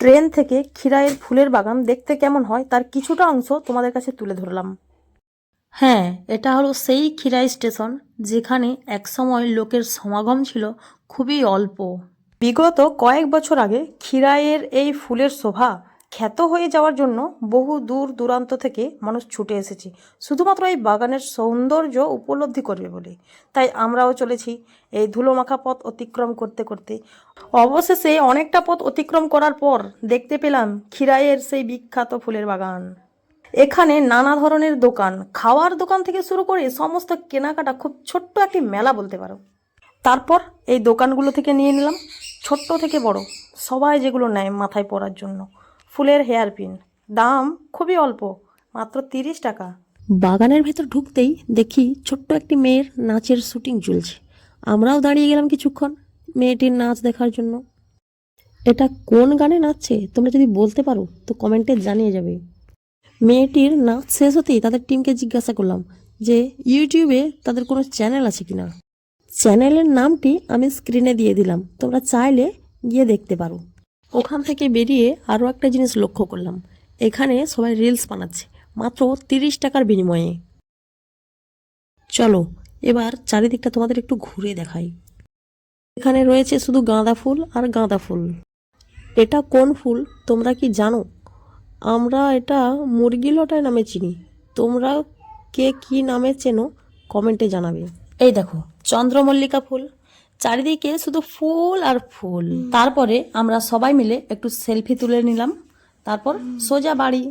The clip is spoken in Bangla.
ট্রেন থেকে খিরায়ের ফুলের বাগান দেখতে কেমন হয় তার কিছুটা অংশ তোমাদের কাছে তুলে ধরলাম। হ্যাঁ এটা হলো সেই খিরাই স্টেশন যেখানে একসময় লোকের সমাগম ছিল খুবই অল্প। বিগত কয়েক বছর আগে খিরায়ের এই ফুলের শোভা খ্যাত হয়ে যাওয়ার জন্য বহু দূর দূরান্ত থেকে মানুষ ছুটে এসেছে। শুধুমাত্র এই বাগানের সৌন্দর্য উপলব্ধি করবে বলে। তাই আমরাও চলেছি এই ধুলোমাখা পথ অতিক্রম করতে করতে। অবশেষে অনেকটা পথ অতিক্রম করার পর দেখতে পেলাম খিরাইয়ের সেই বিখ্যাত ফুলের বাগান। এখানে নানা ধরনের দোকান, খাওয়ার দোকান থেকে শুরু করে সমস্ত কেনাকাটা খুব ছোট্ট একটি মেলা বলতে পারো। তারপর এই দোকানগুলো থেকে নিয়ে নিলাম, ছোট্ট থেকে বড়, সবাই যেগুলো নেয় মাথায় পরার জন্য। ফুলের হেয়ার পিন। দাম খুবই অল্প, মাত্র তিরিশ টাকা। বাগানের ভেতর ঢুকতেই দেখি ছোট্ট একটি মেয়ের নাচের শুটিং চলছে। আমরাও দাঁড়িয়ে গেলাম কিছুক্ষণ মেয়েটির নাচ দেখার জন্য। এটা কোন গানে নাচছে তোমরা যদি বলতে পারো তো কমেন্টে জানিয়ে যাবে। মেয়েটির নাচ শেষ হতেই তাদের টিমকে জিজ্ঞাসা করলাম যে, ইউটিউবে তাদের কোনো চ্যানেল আছে কি না চ্যানেলের নামটি আমি স্ক্রিনে দিয়ে দিলাম, তোমরা চাইলে গিয়ে দেখতে পারো। ওখান থেকে বেরিয়ে আরও একটা জিনিস লক্ষ্য করলাম। এখানে সবাই রিলস বানাচ্ছে, মাত্র তিরিশ টাকার বিনিময়ে। চলো, এবার চারিদিকটা তোমাদের একটু ঘুরে দেখাই। এখানে রয়েছে শুধু গাঁদা ফুল আর গাঁদা ফুল। এটা কোন ফুল? তোমরা কি জানো? আমরা এটা মুরগি লটায় নামে চিনি। তোমরা কে কি নামে চেনো? কমেন্টে জানাবে। এই দেখো, চন্দ্রমল্লিকা ফুল। চারিদিকে শুধু ফুল আর ফুল। তারপরে আমরা সবাই মিলে একটু সেলফি তুলে নিলাম। তারপর সোজা বাড়ি।